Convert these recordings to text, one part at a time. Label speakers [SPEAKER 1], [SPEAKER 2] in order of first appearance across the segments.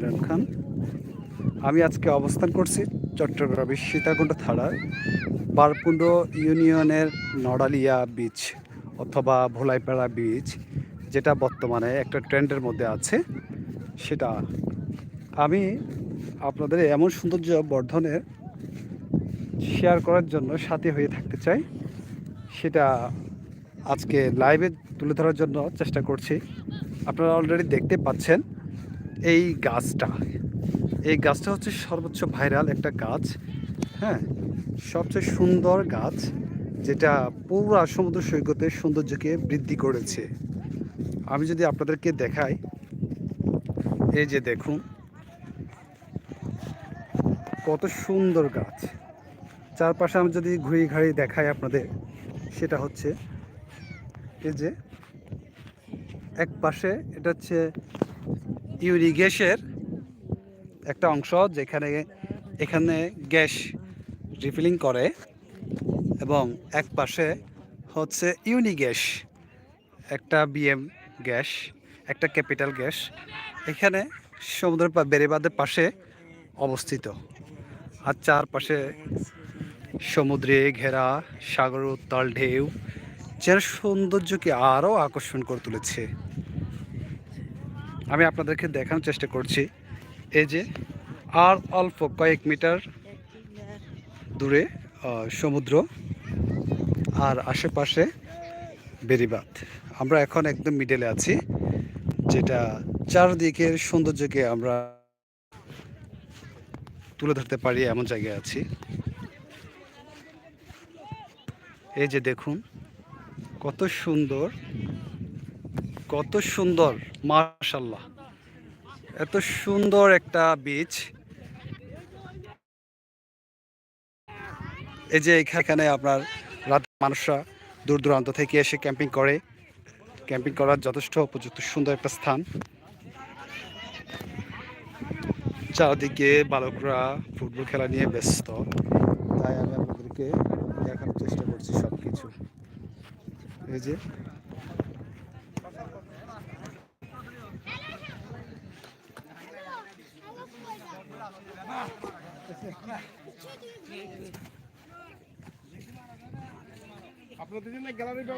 [SPEAKER 1] ইমরান খান। আমি আজকে অবস্থান করছি চট্টগ্রামের সীতাকুণ্ড থানার বারকুণ্ড ইউনিয়নের নড়ালিয়া বিচ অথবা ভোলাইপাড়া বিচ যেটা বর্তমানে একটা ট্রেন্ডের মধ্যে আছে। সেটা আমি আপনাদের এমন সৌন্দর্য বর্ধনের শেয়ার করার জন্য সাথী হয়ে থাকতে চাই। সেটা আজকে লাইভে তুলে ধরার জন্য চেষ্টা করছি। আপনারা অলরেডি দেখতে পাচ্ছেন। এই গাছটা এই গাছটা হচ্ছে সর্বোচ্চ ভাইরাল একটা গাছ হ্যাঁ? সবচেয়ে সুন্দর গাছ, যেটা পুরা সমুদ্র সৈকতের সৌন্দর্যকে বৃদ্ধি করেছে। আমি যদি আপনাদেরকে দেখাই, এই যে দেখুন, কত সুন্দর গাছ। চারপাশে আমি যদি ঘুরি ঘাড়ি দেখাই আপনাদের, সেটা হচ্ছে, এই যে এক পাশে এটা হচ্ছে ইউরিগেশের একটা অংশ যেখানে, এখানে গ্যাস রিফিলিং করে এবং এক পাশে হচ্ছে ইউনি গ্যাস একটা বিএম গ্যাস, একটা ক্যাপিটাল গ্যাস এখানে সমুদ্র বেড়িবাঁধের পাশে অবস্থিত। আর চারপাশে সমুদ্রে ঘেরা সাগর উত্তাল ঢেউ, যেন সৌন্দর্যকে আরও আকর্ষণ করে তুলেছে। আমি আপনাদেরকে দেখানোর চেষ্টা করছি। এই যে, আর অল্প কয়েক মিটার দূরে সমুদ্র আর আশেপাশে বেরিবাদ আমরা এখন একদম মিডলে আছি, যেটা চারদিকের সৌন্দর্যকে আমরা তুলে ধরতে পারি, এমন জায়গায় আছি। এই যে দেখুন, কত সুন্দর কত সুন্দর মাশাল্লাহ এত সুন্দর একটা বিচ এই যে এখানে আপনার রাত মানুষরা দূর দূরান্ত থেকে এসে ক্যাম্পিং করে। ক্যাম্পিং করার যথেষ্ট উপযুক্ত সুন্দর একটা স্থান। চারদিকে বালকরা ফুটবল খেলা নিয়ে ব্যস্ত। তাই আমি আপনাদেরকে দেখানোর চেষ্টা করছি সব কিছু এই যে
[SPEAKER 2] আপনাদের জন্য গ্যালারি ব্যবস্থা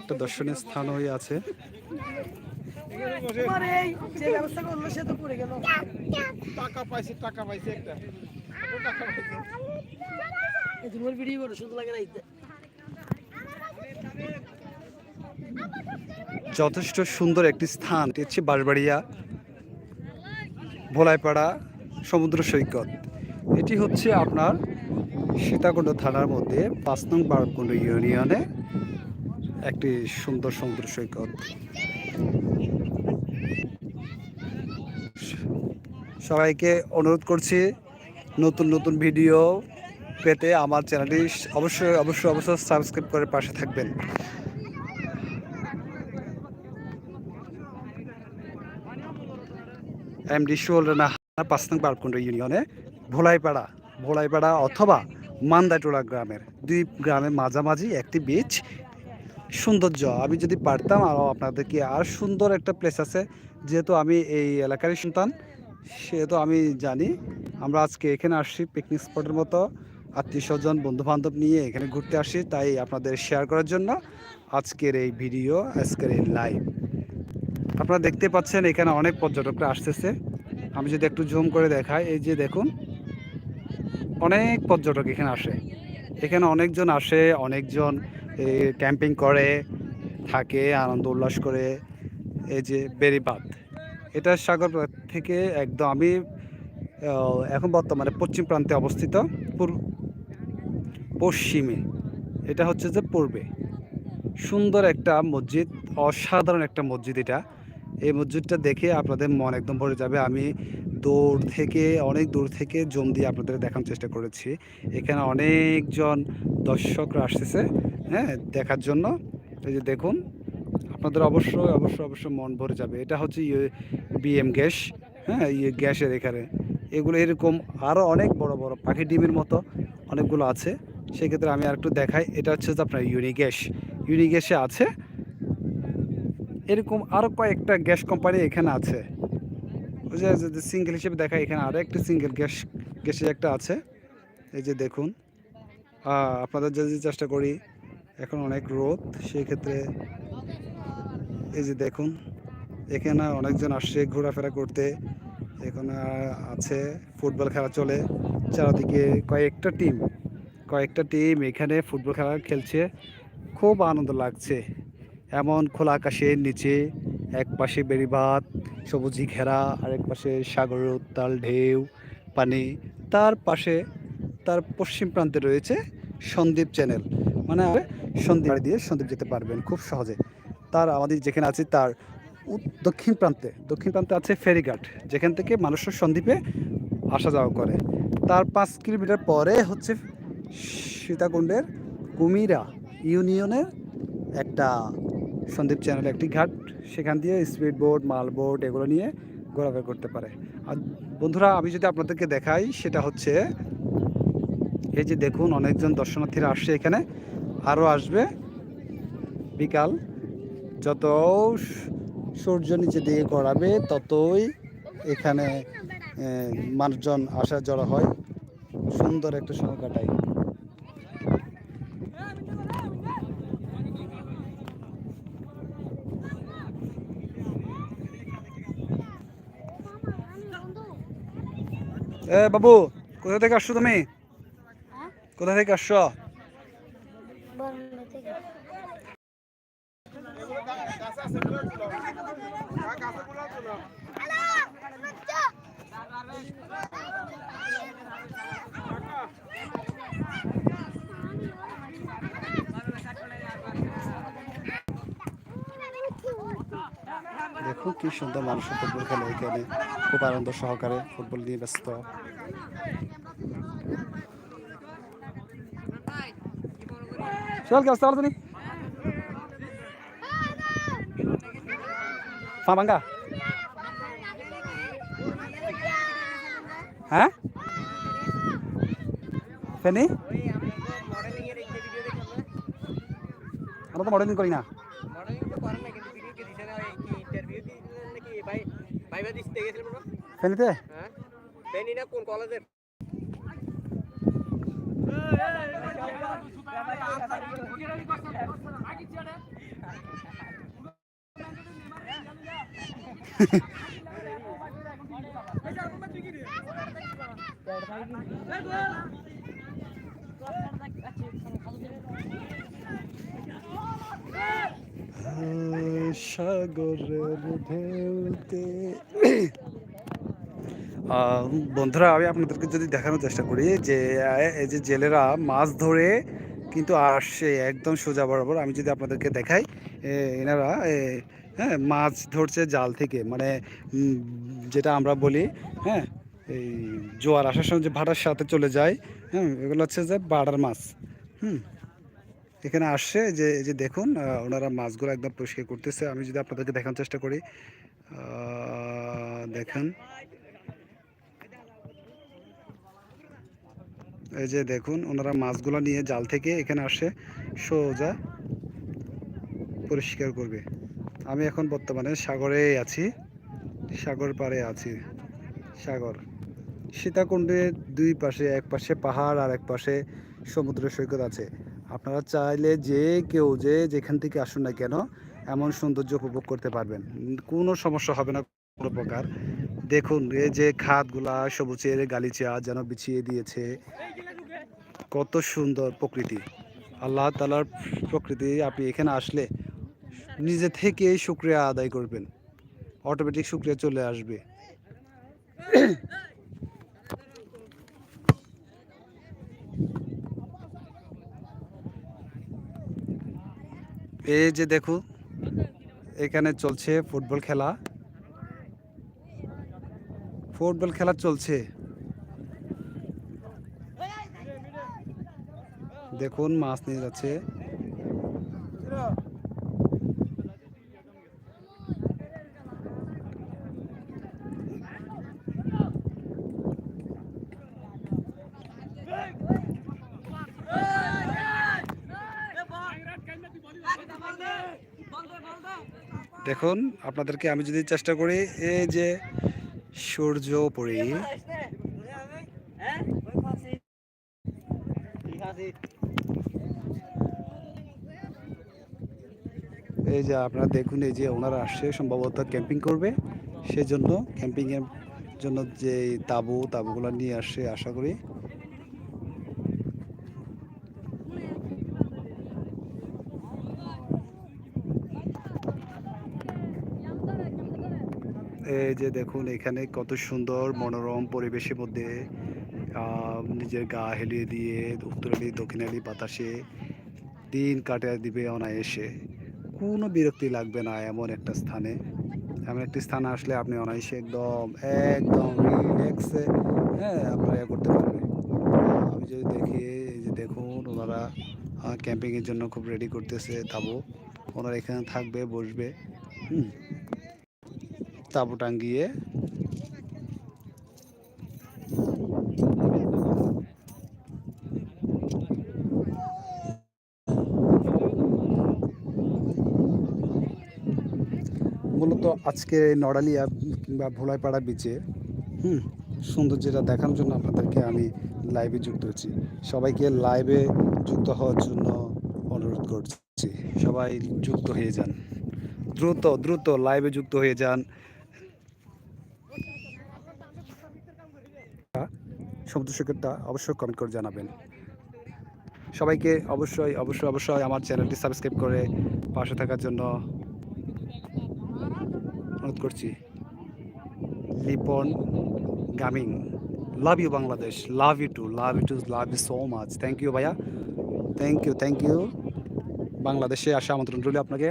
[SPEAKER 1] একটা দর্শনীয় স্থান হয়ে আছে।
[SPEAKER 2] টাকা পাইছে টাকা পাইছে একটা।
[SPEAKER 3] তোমার ভিডিও করো শুধু লাগে না
[SPEAKER 1] যথেষ্ট সুন্দর একটি স্থান এটি হচ্ছে বাঁশবাড়িয়া ভোলাইপাড়া সমুদ্র সৈকত। এটি হচ্ছে আপনার সীতাকুণ্ড থানার মধ্যে পাঁচ নং বারকুণ্ড ইউনিয়নে একটি সুন্দর সমুদ্র সৈকত। সবাইকে অনুরোধ করছি, নতুন নতুন ভিডিও পেতে আমার চ্যানেলটি অবশ্যই অবশ্যই অবশ্যই সাবস্ক্রাইব করে পাশে থাকবেন। এমডি সুলনা পাঁচ নং ইউনিয়নে ভোলাইপাড়া ভোলাইপাড়া অথবা মান্দাটোলা গ্রামের দুই গ্রামের মাঝামাঝি একটি বিচ সৌন্দর্য। আমি যদি পারতাম আরও আপনাদেরকে আর সুন্দর একটা প্লেস আছে, যেহেতু আমি এই এলাকারই সন্তান, সেহেতু আমি জানি আমরা আজকে এখানে আসছি পিকনিক স্পটের মতো। আত্মীয় স্বজন বন্ধু বান্ধব নিয়ে এখানে ঘুরতে আসি, তাই আপনাদের শেয়ার করার জন্য আজকের এই ভিডিও আজকের এই লাইভ আপনারা দেখতে পাচ্ছেন এখানে অনেক পর্যটকরা আসতেছে। আমি যদি একটু জুম করে দেখাই, এই যে দেখুন, অনেক পর্যটক এখানে আসে। এখানে অনেকজন আসে, অনেকজন ক্যাম্পিং করে, থাকে, আনন্দ উল্লাস করে, এই যে বেরিবাদ এটা সাগর থেকে একদম আমি এখন বর্তমানে পশ্চিম প্রান্তে অবস্থিত পশ্চিমে। এটা হচ্ছে যে পূর্বে। সুন্দর একটা মসজিদ, অসাধারণ একটা মসজিদ এটা। এই মসজিদটা দেখে আপনাদের মন একদম ভরে যাবে। আমি দূর থেকে, অনেক দূর থেকে জম দিয়ে আপনাদের দেখানোর চেষ্টা করেছি। এখানে অনেকজন দর্শকরা আসতেছে হ্যাঁ দেখার জন্য। এই যে দেখুন, আপনাদের অবশ্যই অবশ্যই অবশ্যই মন ভরে যাবে। এটা হচ্ছে ইয়ে বিএম গ্যাস হ্যাঁ ইয়ে গ্যাসের এখানে। এগুলো এরকম আরও অনেক বড় বড় পাখি ডিমের মতো অনেকগুলো আছে। সেক্ষেত্রে আমি আর একটু দেখাই। এটা হচ্ছে যে আপনার ইউনি গ্যাস ইউনি গ্যাসে আছে এরকম আরও কয়েকটা গ্যাস কোম্পানি এখানে আছে। যে সিঙ্গেল হিসেবে দেখা এখানে আরও একটা সিঙ্গেল গ্যাস গ্যাসের একটা আছে। এই যে দেখুন আপনাদের যদি চেষ্টা করি, এখন অনেক রোদ সেই ক্ষেত্রে এই যে দেখুন, এখানে অনেকজন আসছে ঘোরাফেরা করতে। এখানে আছে, ফুটবল খেলা চলে। চারদিকে কয়েকটা টিম কয়েকটা টিম এখানে ফুটবল খেলা খেলছে। খুব আনন্দ লাগছে। এমন খোলা আকাশের নিচে এক পাশে বেড়িবাঁধ, সবুজি ঘেরা আরেক পাশে সাগরের উত্তাল ঢেউ, পানি। তার পাশে, তার পশ্চিম প্রান্তে রয়েছে সন্দ্বীপ চ্যানেল। মানে সন্দ্বীপ দিয়ে সন্দ্বীপ যেতে পারবেন খুব সহজে। তার আমাদের যেখানে আছে, তার দক্ষিণ প্রান্তে দক্ষিণ প্রান্তে আছে ফেরিঘাট, যেখান থেকে মানুষের সন্দ্বীপে আসা যাওয়া করে। তার পাঁচ কিলোমিটার পরে হচ্ছে সীতাকুণ্ডের কুমিরা ইউনিয়নের একটা সন্দ্বীপ চ্যানেল একটি ঘাট। সেখান দিয়ে স্পিড বোট, মাল বোট এগুলো নিয়ে ঘোরাফেরা করতে পারে। আর বন্ধুরা, আমি যদি আপনাদেরকে দেখাই, সেটা হচ্ছে, এই যে দেখুন, অনেকজন দর্শনার্থীরা আসছে এখানে। আরও আসবে। বিকাল, যত সূর্য নিচে দিয়ে গড়াবে, ততই এখানে মানুষজন আসা জড়ো হয়। সুন্দর একটা সময় কাটায়। এ বাবু কোথা থেকে আসছো তুমি কোথা থেকে আসছো
[SPEAKER 2] গাছ আছে গুলো ছিল গাছগুলো ছিল
[SPEAKER 1] দেখুন কি সুন্দর মানুষ ফুটবল খেলে এখানে? খুব আনন্দ সহকারে ফুটবল নিয়ে ব্যস্ত। চল কি অবস্থা তুমি হ্যাঁ? ফেনি? আমরা তো মডেলিং করি না। ফেনিতে
[SPEAKER 2] কোন কলেজের?
[SPEAKER 1] সাগরের ঢেউতে। বন্ধুরা, আমি আপনাদেরকে যদি দেখানোর চেষ্টা করি যে এই যে জেলেরা মাছ ধরে কিন্তু আসছে একদম সোজা বরাবর, আমি যদি আপনাদেরকে দেখাই এনারা হ্যাঁ মাছ ধরছে জাল থেকে মানে যেটা আমরা বলি হ্যাঁ এই জোয়ার আসার সময় যে ভাটার সাথে চলে যায় হ্যাঁ এগুলো হচ্ছে যে বাড়ার মাছ, হুম। এখানে আসছে যে যে দেখুন ওনারা মাছগুলো একদম পরিষ্কার করতেছে। আমি যদি আপনাদেরকে দেখানোর চেষ্টা করি। দেখেন। এই যে দেখুন, ওনারা মাছগুলো নিয়ে জাল থেকে এখানে আসে, সোজা পরিষ্কার করবে। আমি এখন বর্তমানে সাগরে আছি। সাগর পাড়ে আছি। সাগর। সীতাকুণ্ডের দুই পাশে, এক পাশে পাহাড় আর এক পাশে সমুদ্র সৈকত আছে। আপনারা চাইলে যে কেউ যে যেখান থেকে আসুন না কেন, এমন সৌন্দর্য উপভোগ করতে পারবেন। কোনো সমস্যা হবে না, কোনো প্রকার। দেখুন, এই যে খাতগুলা সবুজের গালিচা যেন বিছিয়ে দিয়েছে। কত সুন্দর প্রকৃতি। আল্লাহ তালার প্রকৃতি, আপনি এখানে আসলে নিজে থেকেই শুক্রিয়া আদায় করবেন। অটোমেটিক শুক্রিয়া চলে আসবে। এই যে দেখো এখানে চলছে ফুটবল খেলা। ফুটবল খেলা চলছে। দেখুন মাছ নিয়ে যাচ্ছে। দেখুন, আপনাদেরকে আমি যদি চেষ্টা করি, এই যে সূর্য পড়ে এই যে আপনারা দেখুন, এই যে ওনারা আসছে, সম্ভবত ক্যাম্পিং করবে। সেজন্য ক্যাম্পিংয়ের জন্য যে তাবু, তাবুগুলো নিয়ে আসছে, আশা করি এই যে দেখুন, এখানে কত সুন্দর মনোরম পরিবেশের মধ্যে নিজের গা হেলিয়ে দিয়ে উত্তরালি, দক্ষিণালি বাতাসে দিন কাটিয়ে দিবে অনায়াসে। কোনো বিরক্তি লাগবে না এমন একটা স্থানে। এমন একটি স্থানে আসলে আপনি অনায়াসে একদম একদম রিল্যাক্সে হ্যাঁ আপনারা ইয়ে করতে পারবেন। আমি যদি দেখি, এই যে দেখুন, ওনারা ক্যাম্পিংয়ের জন্য খুব রেডি করতেছে, তাবু। ওনারা এখানে থাকবে, বসবে, হুম। তাবু টাঙ্গিয়ে মূলত আজকে নড়ালিয়া কিংবা ভোলাইপাড়া বিচে হুম সৌন্দর্যটা দেখানোর জন্য আপনাদেরকে আমি লাইভে যুক্ত হচ্ছি। সবাইকে লাইভে যুক্ত হওয়ার জন্য অনুরোধ করছি। সবাই যুক্ত হয়ে যান। দ্রুত দ্রুত লাইভে যুক্ত হয়ে যান। সমুদ্র সৈকতটা অবশ্যই কমেন্ট করে জানাবেন। সবাইকে অবশ্যই অবশ্যই অবশ্যই আমার চ্যানেলটি সাবস্ক্রাইব করে পাশে থাকার জন্য অনুরোধ করছি। Lipon gaming love you Bangladesh love you too love you too love you so much thank you ভাইয়া। থ্যাংক ইউ থ্যাংক ইউ বাংলাদেশে আসা আমন্ত্রণ রইল আপনাকে।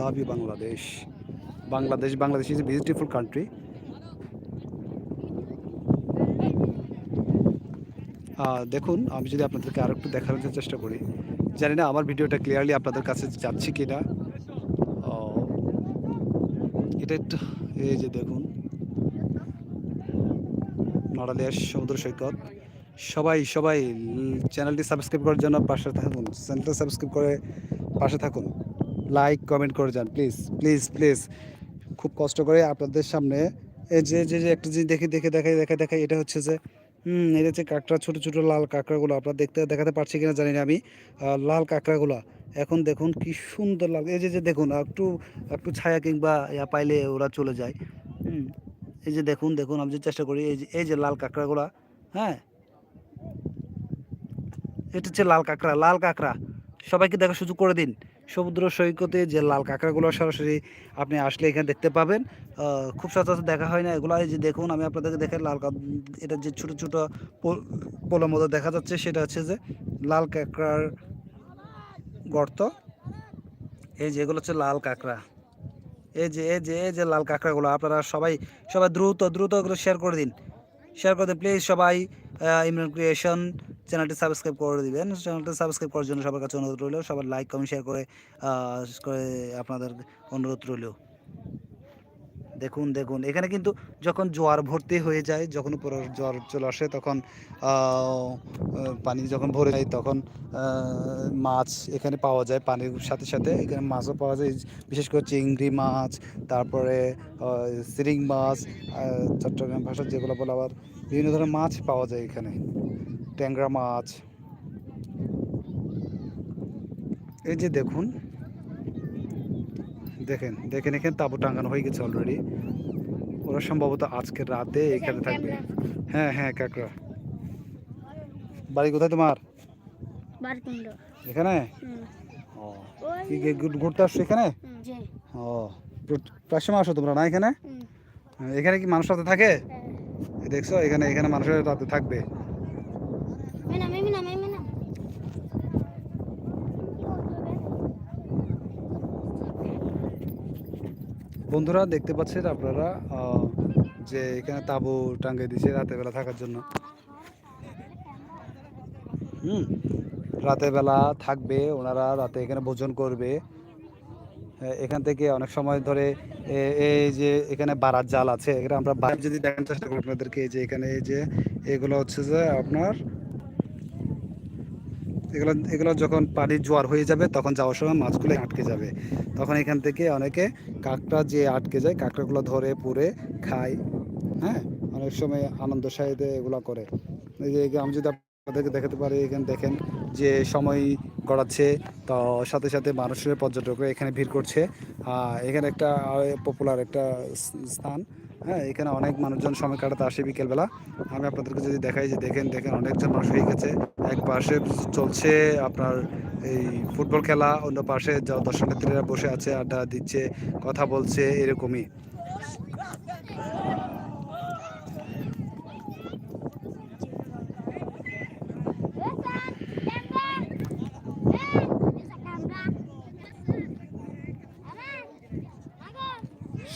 [SPEAKER 1] Love you Bangladesh Bangladesh Bangladesh is a beautiful country দেখুন, আমি যদি আপনাদেরকে আরও একটু দেখানোর চেষ্টা করি। জানি না আমার ভিডিওটা ক্লিয়ারলি আপনাদের কাছে যাচ্ছে কি না এটা একটু, এই যে দেখুন। নড়ালিয়ার সমুদ্র সৈকত। সবাই সবাই চ্যানেলটি সাবস্ক্রাইব করার জন্য পাশে থাকুন। চ্যানেলটা সাবস্ক্রাইব করে পাশে থাকুন। লাইক, কমেন্ট করে যান, প্লিজ প্লিজ প্লিজ। খুব কষ্ট করে আপনাদের সামনে। এই যে যে একটা জিনিস দেখে দেখে দেখাই দেখাই দেখাই এটা হচ্ছে যে, হুম এটা হচ্ছে কাঁকড়া, ছোটো ছোটো লাল কাঁকড়াগুলো আপনারা দেখতে, দেখাতে পারছি কিনা জানি না আমি। লাল কাঁকড়াগুলো। এখন দেখুন কি সুন্দর লাগে এই যে যে দেখুন, একটু একটু ছায়া কিংবা ইয়া পাইলে ওরা চলে যায়। হুম, এই যে দেখুন দেখুন, আমি যে চেষ্টা করি, এই যে এই যে লাল কাঁকড়াগুলো হ্যাঁ? এটা হচ্ছে লাল কাঁকড়া লাল কাঁকড়া। সবাইকে দেখার সুযোগ করে দিন। সমুদ্র সৈকতে যে লাল কাঁকড়াগুলো সরাসরি আপনি আসলে এখানে দেখতে পাবেন। খুব সচরাচর দেখা হয় না এগুলো। যে দেখুন, আমি আপনাদেরকে দেখে লাল এটা যে ছোট ছোট পোল- পোলোর মতো দেখা যাচ্ছে, সেটা হচ্ছে যে লাল কাঁকড়ার গর্ত। এই যে এগুলো হচ্ছে লাল কাঁকড়া। এই যে এই যে এই যে লাল কাঁকড়াগুলো, আপনারা সবাই সবাই দ্রুত দ্রুত এগুলো শেয়ার করে দিন। শেয়ার করে দিন প্লিজ সবাই ইমরান ক্রিয়েশন চ্যানেলটি সাবস্ক্রাইব করে দিবেন। চ্যানেলটি সাবস্ক্রাইব করার জন্য সবার কাছে অনুরোধ রইল, সবার লাইক, কমেন্ট, শেয়ার করে করে আপনাদের অনুরোধ রইল। দেখুন দেখুন, এখানে কিন্তু যখন জোয়ার ভর্তি হয়ে যায়, যখন উপরে জোয়ার চলে আসে, তখন পানি যখন ভরে যায়, তখন মাছ এখানে পাওয়া যায় পানির সাথে সাথে। এখানে মাছও পাওয়া যায়, বিশেষ করে চিংড়ি মাছ, তারপরে সিরিং মাছ চট্টগ্রাম ভাষার যেগুলো বলে আবার বিভিন্ন ধরনের মাছ পাওয়া যায় এখানে। ট্যাংরা মাছ। এই যে দেখুন দেখেন দেখেন এখানে তাবু টাঙানো হয়ে গেছে অলরেডি ওরা সম্ভবত আজকে রাতে এখানে থাকবে। হ্যাঁ হ্যাঁ কাকড়া। বাড়ি কোথায় তোমার? এখানে? ঘুরতে আসছো এখানে? ও প্র- প্রায় সময় আসো তোমরা না এখানে? হ্যাঁ, এখানে কি মানুষ রাতে থাকে? দেখছ এখানে এখানে মানুষের রাতে থাকবে।
[SPEAKER 4] মেনা মেনা মেনা
[SPEAKER 1] বন্ধুরা, দেখতে পাচ্ছেন আপনারা যে এখানে তাবু টাঙ্গে দিয়েছে রাতের বেলা থাকার জন্য। হুম, রাতের বেলা থাকবে, ওনারা রাতে এখানে ভোজন করবে। এখান থেকে অনেক সময় ধরে এই যে এখানে বারাত জাল আছে, এখানে আমরা যদি দেখার চেষ্টা করি আপনাদেরকে যে এখানে, এই যে এগুলো হচ্ছে যে আপনার এগুলো এগুলো যখন পানির জোয়ার হয়ে যাবে, তখন যাওয়ার সময় মাছগুলো আটকে যাবে। তখন এখান থেকে অনেকে কাঁকড়া যে আটকে যায়, কাঁকড়াগুলো ধরে, পুড়ে খায়। হ্যাঁ? অনেক সময় আনন্দ সাহিতে এগুলো করে। এই যে আমি যদি আপনাদেরকে দেখাতে পারি, এখানে দেখেন যে সময় গড়াচ্ছে, তো সাথে সাথে মানুষের পর্যটকরা এখানে ভিড় করছে। এখানে একটা পপুলার একটা স্থান। হ্যাঁ এখানে অনেক মানুষজন সময় কাটাতে আসে বিকেলবেলা। আমি আপনাদেরকে যদি দেখাই যে দেখেন দেখেন অনেকজন মানুষ হয়ে গেছে। এক পাশে চলছে আপনার এই ফুটবল খেলা, অন্য পাশে দর্শনার্থীরা বসে আছে, আড্ডা দিচ্ছে, কথা বলছে, এরকমই।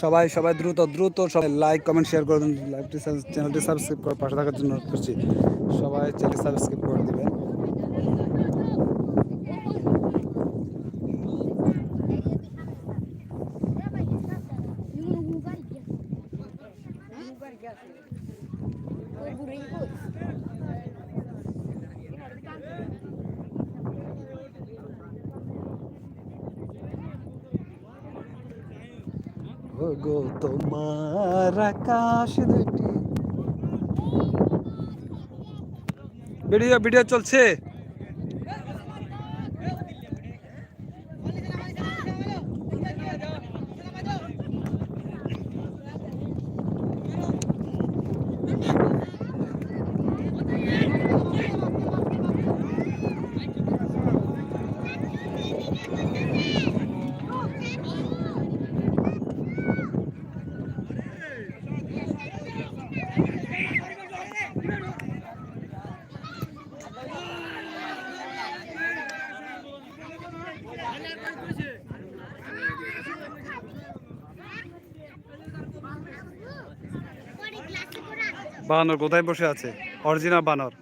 [SPEAKER 1] সবাই সবাই দ্রুত দ্রুত সবাই লাইক কমেন্ট শেয়ার করে দিন। লাইভটি চ্যানেলটি সাবস্ক্রাইব করে পাশে থাকার জন্য করছি। সবাই চ্যানেল সাবস্ক্রাইব করে দিবেন ও গো তোমার আকাশ দুটি ভিডিও ভিডিও চলছে। বানর কোথায় বসে আছে? অরিজিনাল বানর।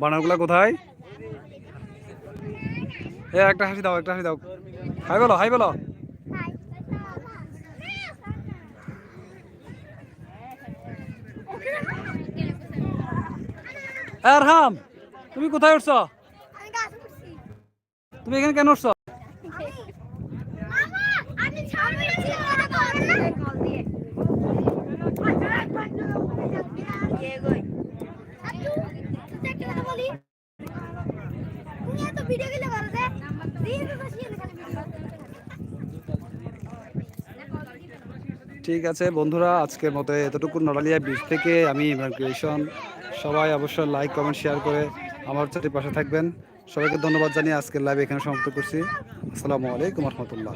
[SPEAKER 1] বানরগুলা কোথায়? এ, একটা হাসি দাও, একটা হাসি দাও। হাই বলো হাই বলো। আরহাম, তুমি কোথায় উঠছো? তুমি এখানে কেন উঠছো ঠিক আছে, বন্ধুরা, আজকের মতো এতটুকু। নড়ালিয়া বিচ থেকে আমি ইমরান সবাই অবশ্যই লাইক কমেন্ট শেয়ার করে আমার সাথে পাশে থাকবেন। সবাইকে ধন্যবাদ জানিয়ে আজকের লাইভ এখানে সমাপ্ত করছি। আসসালামু আলাইকুম রহমতুল্লাহ।